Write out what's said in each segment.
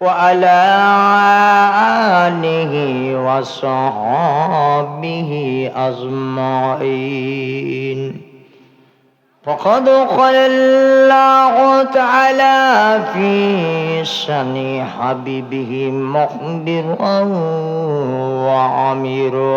وعلى آله وصحبه أجمعين. فقد قال الله تعالى في شن حبيبه مخبرا وعمرا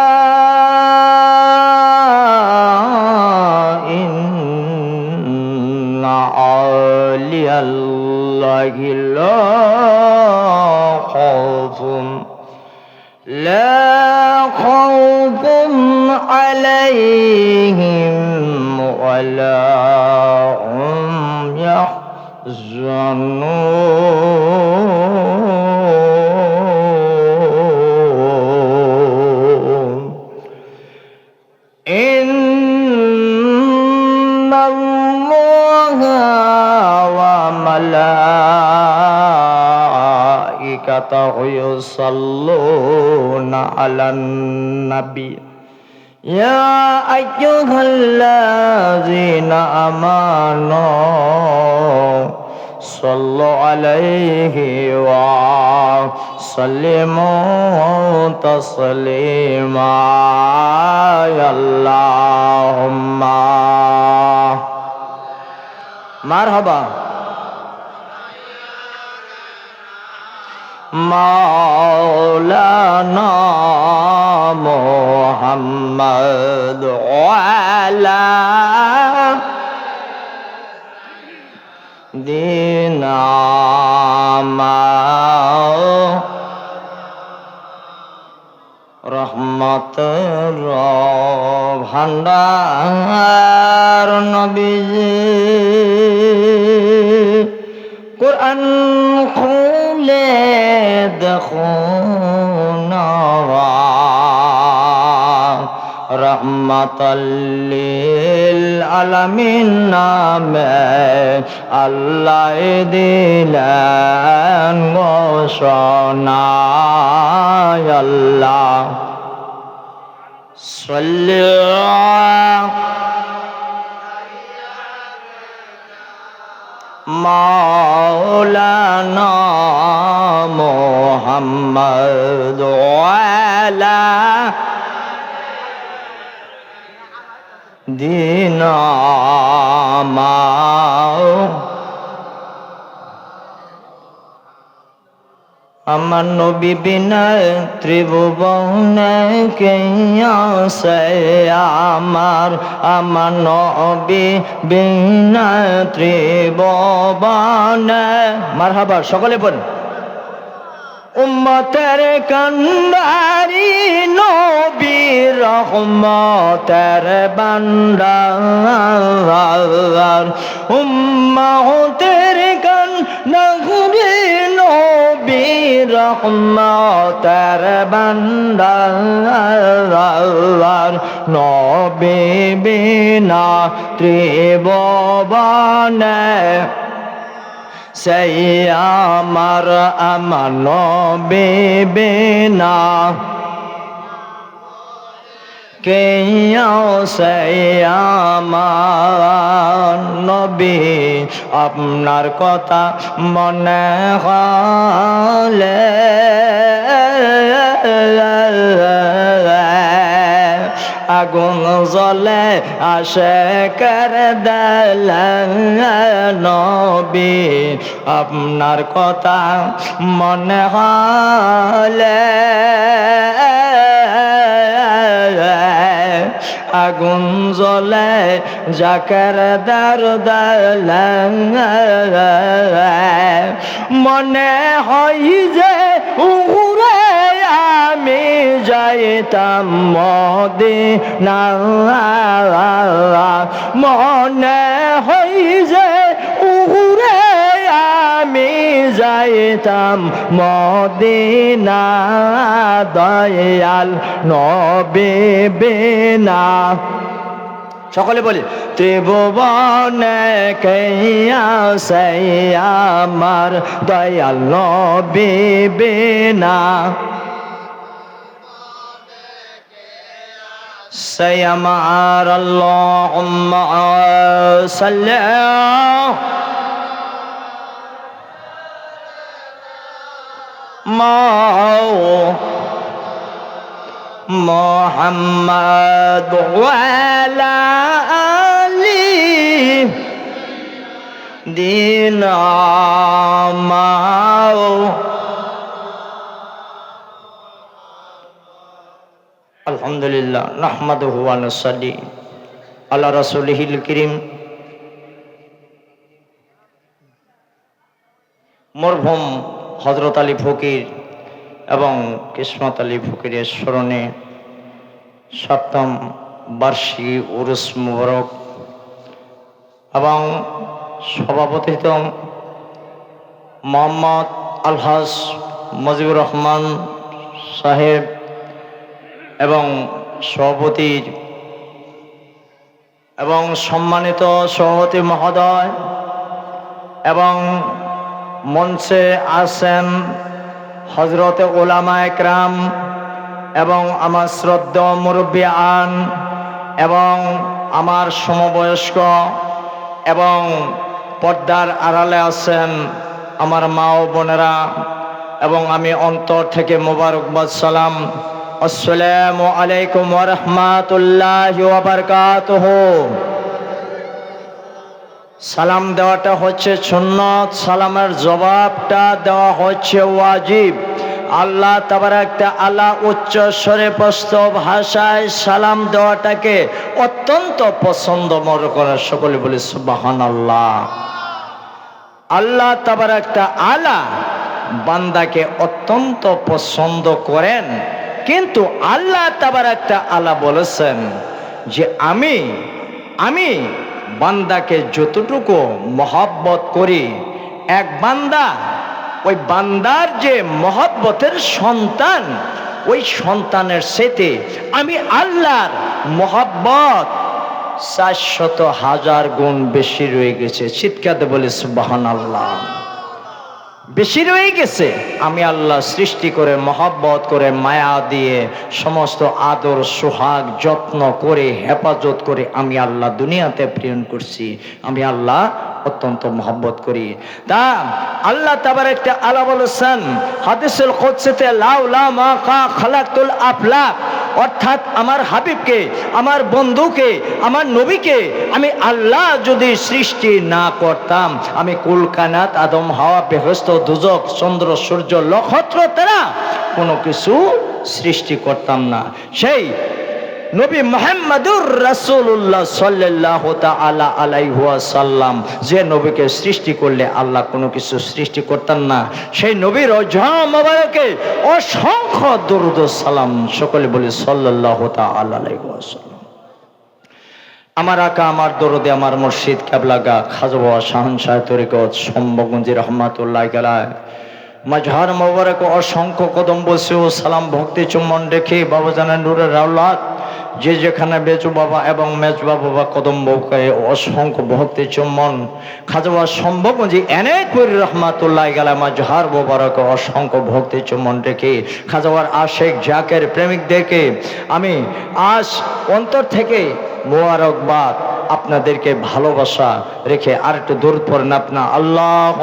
الله لا خوف لا خوف عليهم ولا هم يحزنون وملائكته يصلون على النبي يا أيها الذين آمنوا صلوا عليه وسلموا تسليما يا اللهم مرحبا মাওলানা মোহাম্মদ ওয়ালা দিন রহমত ভান্ডার নবীজি কোরআন খুলে দেখো রহমতল্লিল আলমিন নামে আল্লাহ দিলেন ঘোষণা আল্লাহ সাল্লাল্লাহু مولانا محمد وعلى دينا ما আমার নবী বিনা ত্রিভুবনে কে আছে আমার আমার নবী বিনা ত্রিভুবনে মারহাবা সকলে বল উম্মতের কন্দারি নবী রহমতের বান্দার। উম্মতের কন্দারি নবী রহমতের বান্দার। নবী বিনা ত্রিভুবনে আমার আমার নবে না কে সেই আমার নবী আপনার কথা মনে হলে। আগুন জলে আসে কর নবী। আপনার কথা মনে হলে আগুন জ্বলে জাকের দার মনে হয় যে যাইতাম মদিনা মনে হয় যে উড়ে আমি যাইতাম মদিনা দয়াল নবে বেনা। সকলে বলি, ত্রিভুবনে কেয়া আমার দয়াল নবে বেনা سيمعر اللهم صل محمد وعلى آله دينا معه আলহামদুলিল্লাহ নাহমাদ হুয়ানি আল্লাহ রসুলহিল করিম। মরভম হজরত আলী ফকির এবং কিসমত আলী ফকিরের স্মরণে সপ্তম বার্ষিকী উরুস মুবারক এবং সভাপতিত্ব মোহাম্মদ আলহাস মজিবুর রহমান সাহেব এবং সভাপতির এবং সম্মানিত সভাপতি মহোদয় এবং মঞ্চে আসেন হজরতে ওলামা একরাম এবং আমার শ্রদ্ধ মুরব্বী আন এবং আমার সমবয়স্ক এবং পর্দার আড়ালে আছেন আমার মা ও বোনেরা এবং আমি অন্তর থেকে মোবারকবাদ সালাম আসসালামু আলাইকুম ওরহমাতুল্লাহ বারকাতুহ। সালাম দেওয়াটা হচ্ছে সুন্নত, সালামের জবাবটা দেওয়া হচ্ছে ওয়াজিব। আল্লাহ তাবার একটা আল্লাহ উচ্চ স্বরে প্রস্ত ভাষায় সালাম দেওয়াটাকে অত্যন্ত পছন্দ মনে করার সকলে বলে সুবাহান আল্লাহ আল্লাহ তাবার একটা আলা বান্দাকে অত্যন্ত পছন্দ করেন। কিন্তু আল্লাহ তাবার একটা আলা বলেছেন যে আমি আমি বান্দাকে যতটুকু মহব্বত করি, এক বান্দা, ওই বান্দার যে মহব্বতের সন্তান, ওই সন্তানের সেতে আমি আল্লাহর মহব্বত চারশত হাজার গুণ বেশি রয়ে গেছে। চিৎকাতে বলে সুবাহান আল্লাহ বেশি রয়ে গেছে। আমি আল্লাহ সৃষ্টি করে, মহাব্বত করে, মায়া দিয়ে সমস্ত আদর, সোহাগ, যত্ন করে, হেফাজত করে আমি আল্লাহ দুনিয়াতে প্রেরণ করছি। আমি আল্লাহ অত্যন্ত মহব্বত করি। তা আল্লাহ তাবার একটা আলা বলেছেন, হাদিসুল কোৎসেতে লাউ, লা, মা, কা খালাকুল আফলাক। অর্থাৎ আমার হাবিবকে, আমার বন্ধুকে, আমার নবীকে আমি আল্লাহ যদি সৃষ্টি না করতাম, আমি কুলকানাত, আদম, হাওয়া বেহস্ত দুজক, চন্দ্র, সূর্য নক্ষত্র তারা কোনো কিছু সৃষ্টি করতাম না। সেই নবী মোহাম্মদুর রাসূলুল্লাহ সাল্লাল্লাহু তাআলা আলাইহি ওয়াসাল্লাম যে নবীকে সৃষ্টি করলে আল্লাহ কোনো কিছু সৃষ্টি করতেন না। সেই নবীর রজা মোবারকে অসংখ্য দরুদ সালাম সকলে বলি সাল্লাল্লাহু তাআলা আলাইহি ওয়াসাল্লাম। আমার আকা, আমার দরদে, আমার মুর্শিদ কাবলাগা খাজবা শাহন শাহ তরিকত সম্ভগঞ্জি রহমাতুল্লাহ গেলায় মাঝহার মোবারক অসংখ্য কদম বসে ও সালাম ভক্তি চুম্বন রেখে বাবা জানা নুরের রাউলাত যে যেখানে বেচু বাবা এবং মেজবা বাবা কদম বউকে অসংখ্য ভক্তি চুম্বন খাজবা সম্ভবজি এনে করি রহমাতুল্লাহ গেলা মাঝহার মোবারক, অসংখ্য ভক্তি চুম্বন রেখে খাজবার আশেক জাকের প্রেমিকদেরকে আমি আজ অন্তর থেকে মোবারকবাদ আপনাদেরকে ভালোবাসা রেখে আর একটু দূর পড়েন আপনা। আল্লাহ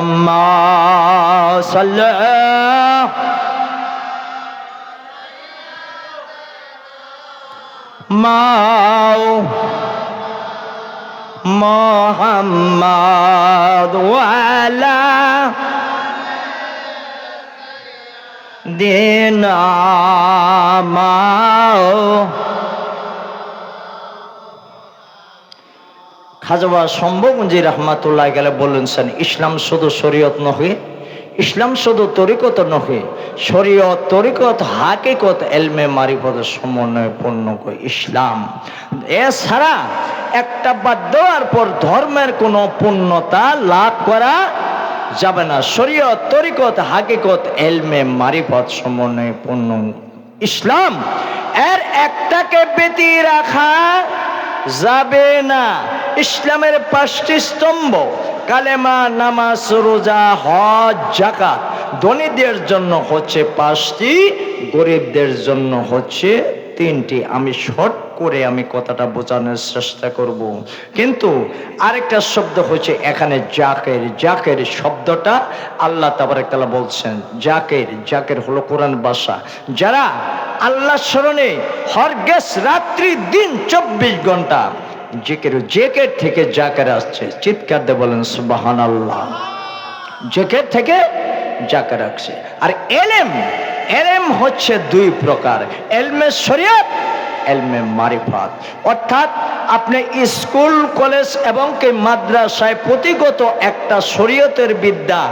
মাও মোহাম্মদ ওয়ালা দিন মাও। খাজবা সম্ভবঞ্জি রহমাতুল্লাহ গেলে বললেন, সেন ইসলাম শুধু শরীয়ত নহে ইসলাম শুধু তরিকত নহে, শরীয়ত, তরিকত, হাকিকত, এলমে মারিফত সমন্বয় পূর্ণ ইসলাম। এছাড়া একটা বাদ দেওয়ার পর ধর্মের কোনো পূর্ণতা লাভ করা যাবে না। শরীয়ত, তরিকত, হাকিকত, এলমে মারিফত সমন্বয়ে পূর্ণ। ইসলাম এর একটাকে বেতি রাখা যাবে না। ইসলামের পাঁচটি স্তম্ভ কালেমা, নামাজ, রোজা, হজ জাকাত ধনীদের জন্য হচ্ছে পাঁচটি, গরিবদের জন্য হচ্ছে তিনটি। আমি শর্ট করে আমি কথাটা বোঝানোর চেষ্টা করব। কিন্তু আরেকটা শব্দ হচ্ছে এখানে জাকের। জাকের শব্দটা আল্লাহ তাবারাকাল্লাহ বলছেন, জাকের। জাকের হলো কোরআন বাসা যারা আল্লাহ স্মরণে হরগেস রাত্রি দিন চব্বিশ ঘণ্টা জেকের জেকের থেকে জাকের আসছে, চিৎকার দিয়ে বলেন সুবাহান আল্লাহ জেকের থেকে জাকের আসছে। আর এলেম এলেম হচ্ছে দুই প্রকার। এলমে শরীয়ত, এলমে মারিফাত। অর্থাৎ আপনি স্কুল, কলেজ এবং কি মাদ্রাসায় প্রতিগত একটা শরীয়তের বিদ্যা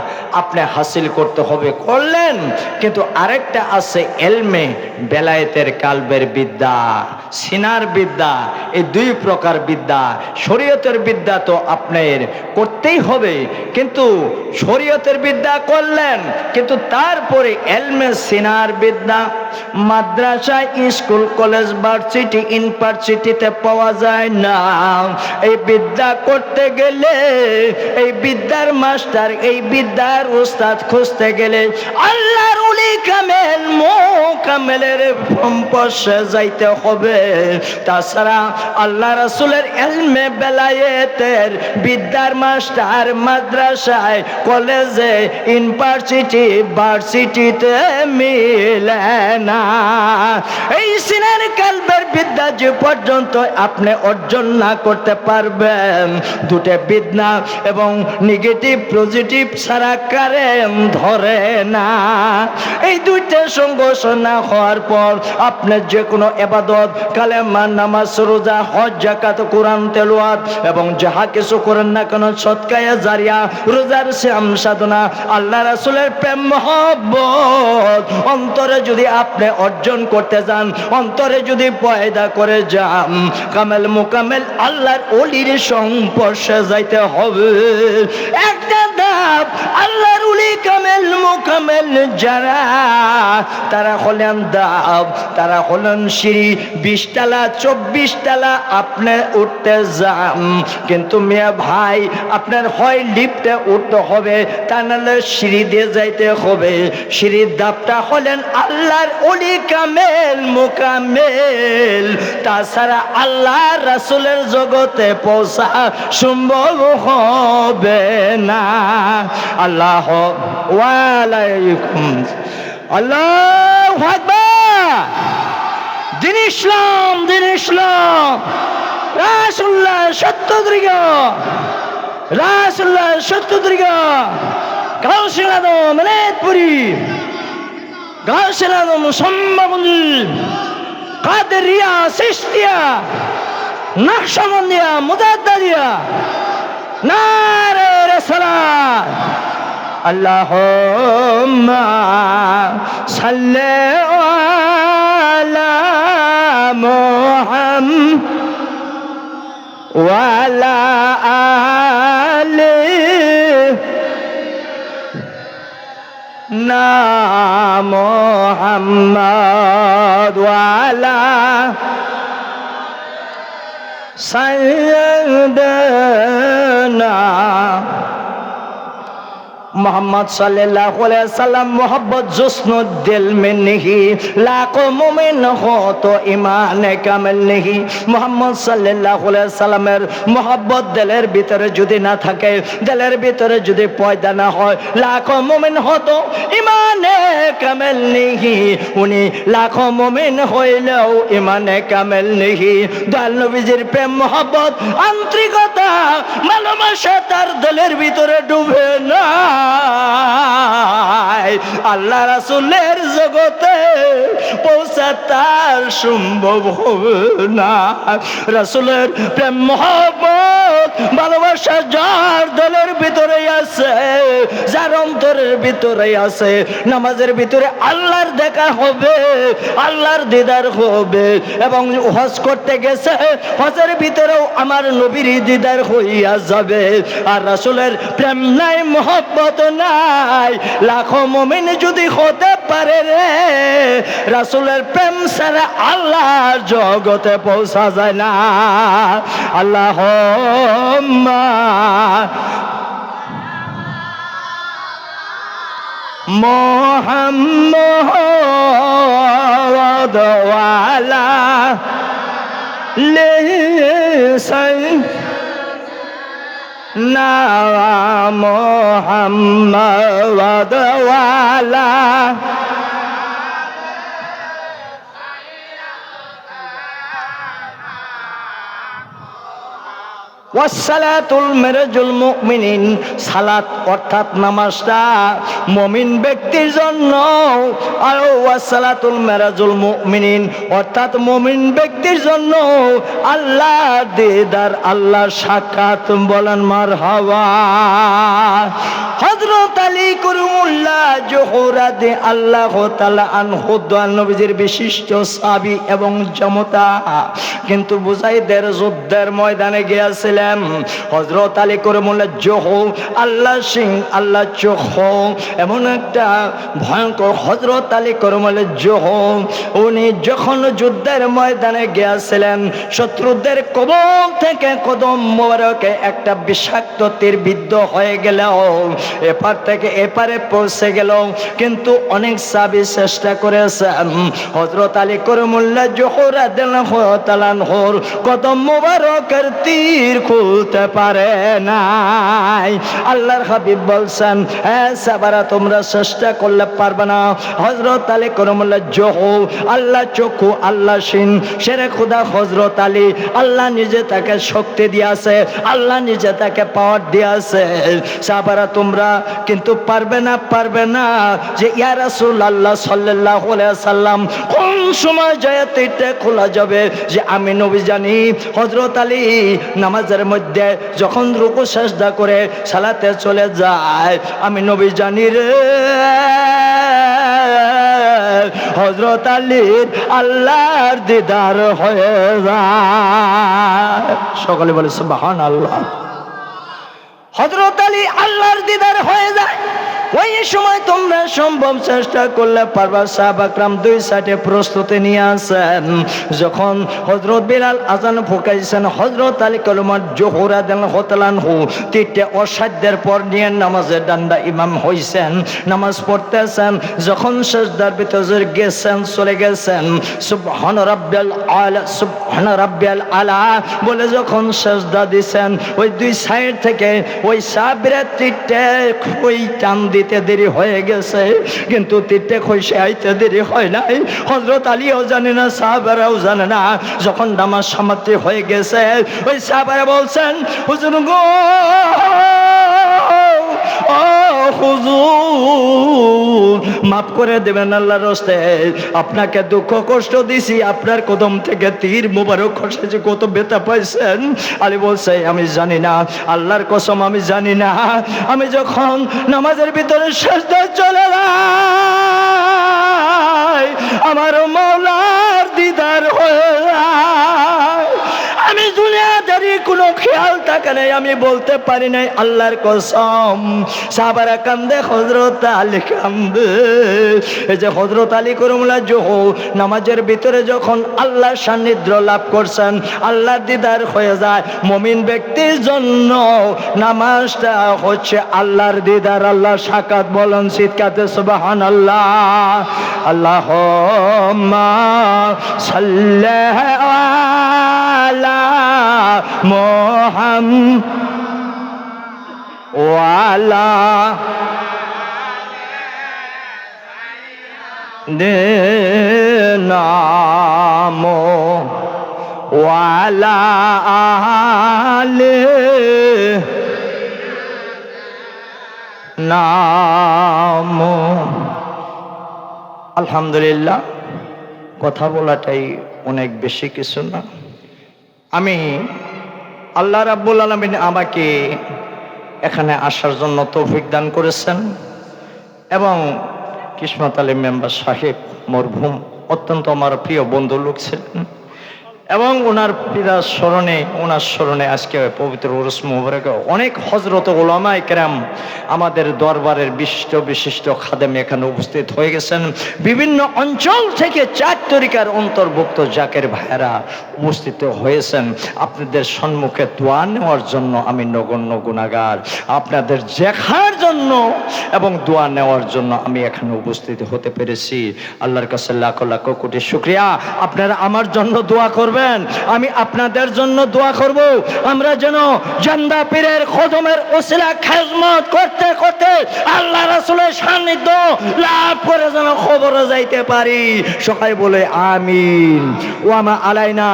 আপনি হাসিল করতে হবে, করলেন। কিন্তু আরেকটা আছে এলমে বেলায়েতের কালবের বিদ্যা। সিনার বিদ্যা, এই দুই প্রকার বিদ্যা। শরীয়তের বিদ্যা তো আপনার করতেই হবে, কিন্তু শরীয়তের বিদ্যা করলেন, কিন্তু তারপরে এলমে সিনার বিদ্যা মাদ্রাসায় স্কুল, কলেজ, ভার্সিটি, ইউনিভার্সিটিতে পাওয়া যায় না। এই বিদ্যা করতে গেলে, এই বিদ্যার মাস্টার, এই বিদ্যার উস্তাদ খুঁজতে গেলে আল্লাহর উলি কামেল মো কামেলের পশে যাইতে হবে। তাছাড়া আল্লাহ রাসুলের এলমে বেলায়েতের বিদ্যার মাস্টার মাদ্রাসায় কলেজে ইউনিভার্সিটি, ভার্সিটিতে মিলে না। এই সিনের কালবের বিদ্যা যে পর্যন্ত আপনি অর্জন না করতে পারবেন, দুটো বিদ্যা এবং নেগেটিভ পজিটিভ ছাড়া কারেম ধরে না। এই দুইটা সংঘর্ষ না হওয়ার পর আপনি যে কোনো এবাদত কালেমা নামাজ, রোজা, হজ জাকাত কোরআন তেলোয়াত এবং যাহা কিছু করেন না কেন সৎকায়া জারিয়া রোজার শ্যাম সাধনা, আল্লাহ রাসুলের প্রেম মহব্বত। অন্তরে যদি আপনি অর্জন করতে যান, অন্তরে যদি পয়দা করে যান, কামেল মোকামেল আল্লাহর অলির সংস্পর্শে যাইতে হবে। একটা ধাপ আল্লাহর উলি কামেল মোকামেল যারা, তারা হলেন দাব, তারা হলেন সিঁড়ি। বিশ তালা চব্বিশ আপনি উঠতে যান। কিন্তু মেয়ে ভাই, আপনার হয় লিফটে উঠতে হবে, তা নাহলে সিঁড়ি দিয়ে যাইতে হবে। সিঁড়ির দাপটা হলেন আল্লাহর অলি কামেল মোকামেল তাছাড়া আল্লাহ রাসুলের জগতে পৌঁছা সম্ভব হবে না। আল্লাহ ওয়ালাইকুম। আল্লাহ আকবার। দিন ইসলাম দিন ইসলাম। রাসুল্লাহ সত্য দীর্ঘ রাসুল্লাহ সত্য দীর্ঘ কাউসিল আদম মেলেতপুরি কাউসিল আদম সম্মাবন্দি। কাদের রিয়া সিস্তিয়া, নকশবন্দিয়া, মুদাদ্দাদিয়া। নারে জোরে সালা আল্লাহ সাল্লে মোহাম ওয়ালা আলে না মোহাম্মদ ওয়ালা সাইয়্যিদানা মোহাম্মদ সাল্লাল্লাহু সাল্লাম মোহাম্মদ জুসনু দিল মে নেহি লাখো মুমিন হো তো ঈমান কামিল নেহি। মোহাম্মদ সাল্লাল্লাহু আলাইহি সাল্লামের মোহাম্মদ দিলের ভিতরে যদি না থাকে, দিলের ভিতরে যদি পয়দা না হয়, লাখো মুমিন হতো ইমানে কামেল নেহি, উনি লাখো মুমিন হইলেও ইমানে কামেল নেহি। দয়াল নবীজির প্রেম মোহব্বত, আন্তরিকতা, ভালোবাসা তার দলের ভিতরে ডুবে না আল্লাহ রাসুলের জগতে পৌঁছে তার সম্ভব হবে না। রাসুলের প্রেম মহব্বত, ভালোবাসা যার দলের ভিতরে আছে, যার অন্তরের ভিতরে আছে, নামাজের ভিতরে আল্লাহর দেখা হবে, আল্লাহর দিদার হবে। এবং হজ করতে গেছে, হজের ভিতরেও আমার নবীর দিদার হইয়া যাবে। আর রাসুলের প্রেম নাই, মহব্বত নাই। লাখো মমিন যদি হতে পারে রে, রাসুলের প্রেম ছাড়া আল্লাহর জগতে পৌঁছা যায় না। আল্লাহ মোহাম্মদ ওয়ালা লিসান না মোহাম্মদ ওয়াসালাতুল মেরাজুল মুমিনিন, সালাত অর্থাৎ নামাজটা মুমিন ব্যক্তির জন্য। আর ওয়াসালাতুল মেরাজুল মুমিনিন, অর্থাৎ মুমিন ব্যক্তির জন্য আল্লাহ দিদার, আল্লাহ সাক্ষাৎ বলেন মারহাবা। হযরত আলী করিমুল্লাহ জোহরাদে আল্লাহ তাআলা আনহু দয়াল নবীজির বিশিষ্ট সাবি এবং জমতা কিন্তু বুঝাইদের যুদ্ধের ময়দানে গিয়েছিলেন। হযরত আলী করিমুল্লাহ জোহ, আল্লাহ সিং, আল্লাহ চোখ এমন একটা ভয়ঙ্কর হযরত আলী করিমুল্লাহ জোহ, উনি যখন যুদ্ধের ময়দানে গিয়েছিলেন, শত্রুদের কবল থেকে কদম মোবারকে একটা বিষাক্ত তীর বিদ্ধ হয়ে গেল। এপার থেকে এপারে পৌঁছে গেল। কিন্তু অনেক সাবি চেষ্টা করেছেন হজরত আলী করমুল্লা জোহরা দেন হর কদম মোবারকের তীর খুলতে পারে নাই। আল্লাহর হাবিব বলছেন হ্যাঁ সাবারা, তোমরা চেষ্টা করলে পারবে না। হজরত আলী করমুল্লা জোহ আল্লাহ চক্ষু, আল্লাহ সিন সেরে খুদা হজরত আলী, আল্লাহ নিজে তাকে শক্তি দিয়েছে, আল্লাহ নিজে তাকে পাওয়ার দিয়েছে। সাবারা, তোমরা কিন্তু পারবে না পারবে না যে ইয়া রাসূল আল্লাহ আলাইহি সাল্লাম কোন সময় জয়াতিটা খোলা যাবে? যে আমি নবী জানি হজরত আলী নামাজের মধ্যে যখন রুকু সেজদা করে সালাতে চলে যায়, আমি নবী জানি রে। হজরত আলীর আল্লাহর দিদার হয়ে যায়। সকলে বলে বাহান আল্লাহ হজরত আলী আল্লাহর দিদার হয়ে যায়। ওই সময় তোমরা সম্ভব চেষ্টা করলে পারবা সাহাব আকরাম দুই সাইডে প্রস্তুতি নিয়ে আসেন। যখন হজরত বিলাল আজান ফুকাইছেন হজরত আলী কলমার জোহরা দেন হতলান হু তিনটে অসাধ্যের পর নিয়ে নামাজের ডান্ডা ইমাম হইছেন, নামাজ পড়তেছেন। যখন সেজদার ভিতরে গেছেন, চলে গেছেন, সুবহান রাব্বিয়াল আলা, সুবহান রাব্বিয়াল আলা বলে যখন সেজদা দিছেন, ওই দুই সাইড থেকে ওই সাবরে তিনটে ওই টান দিতে দেরি হয়ে গেছে, কিন্তু তিনটে খসে আইতে দেরি হয় নাই। হজরত আলীও জানে না, সাহাবারাও জানে না, যখন নামাজ সমাপ্তি হয়ে গেছে, ওই সাহাবারা বলছেন, হুজুর গো মাফ করে দেবেন আল্লাহর রস্তে, আপনাকে দুঃখ কষ্ট দিছি, আপনার কদম থেকে তীর মুবারক খসেছে কত বেতা পাইছেন। আলী বলছে আমি জানি না, আল্লাহর কসম আমি জানি না। আমি যখন নামাজের ভিতরে শেষদা চলে আমার মৌলার দিদার হয়ে দুনিয়াদারি কোনো খেয়াল থাকে নাই, আমি বলতে পারি নাই আল্লাহর কসম। সাবারা কান্দে হজরত আলী কান্দে। এই যে হজরত আলী করমলা জোহ নামাজের ভিতরে যখন আল্লাহ সান্নিধ্য লাভ করছেন, আল্লাহর দিদার হয়ে যায়, মমিন ব্যক্তির জন্য নামাজটা হচ্ছে আল্লাহর দিদার আল্লাহ সাকাত বলেন শীতকাতে সুবাহান আল্লাহ আল্লাহ সাল্লাহ আলা মোহাম ওয়ালা দে নাম ওয়ালা আলে নাম। আলহামদুলিল্লাহ, কথা বলাটাই অনেক বেশি কিছু না। আমি আল্লাহ রাব্বুল আলমিন আমাকে এখানে আসার জন্য তৌফিক দান করেছেন এবং কিসমত আলী মেম্বার সাহেব মরভুম অত্যন্ত আমার প্রিয় বন্ধু লোক ছিলেন। এবং ওনার পিতার স্মরণে, ওনার স্মরণে আজকে পবিত্র উরুস মুবারকে অনেক হজরত ওলামাই কেরাম আমাদের দরবারের বিশিষ্ট বিশিষ্ট খাদেম এখানে উপস্থিত হয়ে গেছেন। বিভিন্ন অঞ্চল থেকে চার তরিকার অন্তর্ভুক্ত জাকের ভাইয়েরা উপস্থিত হয়েছেন। আপনাদের সম্মুখে দোয়া নেওয়ার জন্য আমি নগণ্য গুণাগার। আপনাদের দেখার জন্য এবং দোয়া নেওয়ার জন্য আমি এখানে উপস্থিত হতে পেরেছি। আল্লাহর কাছে লাখ লাখ কোটি শুক্রিয়া। আপনারা আমার জন্য দোয়া করবেন আমি আপনাদের জন্য দোয়া করব। আমরা যেন জান্দা পীরের কদমের ওসিলা খেজমত করতে করতে আল্লাহ রাসূলের সান্নিধ্য লাভ করে যেন খবরে যাইতে পারি। সবাই বলে আমিন। ওয়ামা আলাইনা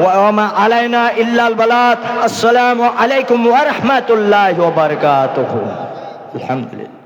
ওয়ামা আলাইনা ইল্লাল বালাত। আসসালামু আলাইকুম ওয়া রাহমাতুল্লাহি ওয়া বারাকাতুহু। আলহামদুলিল্লাহ।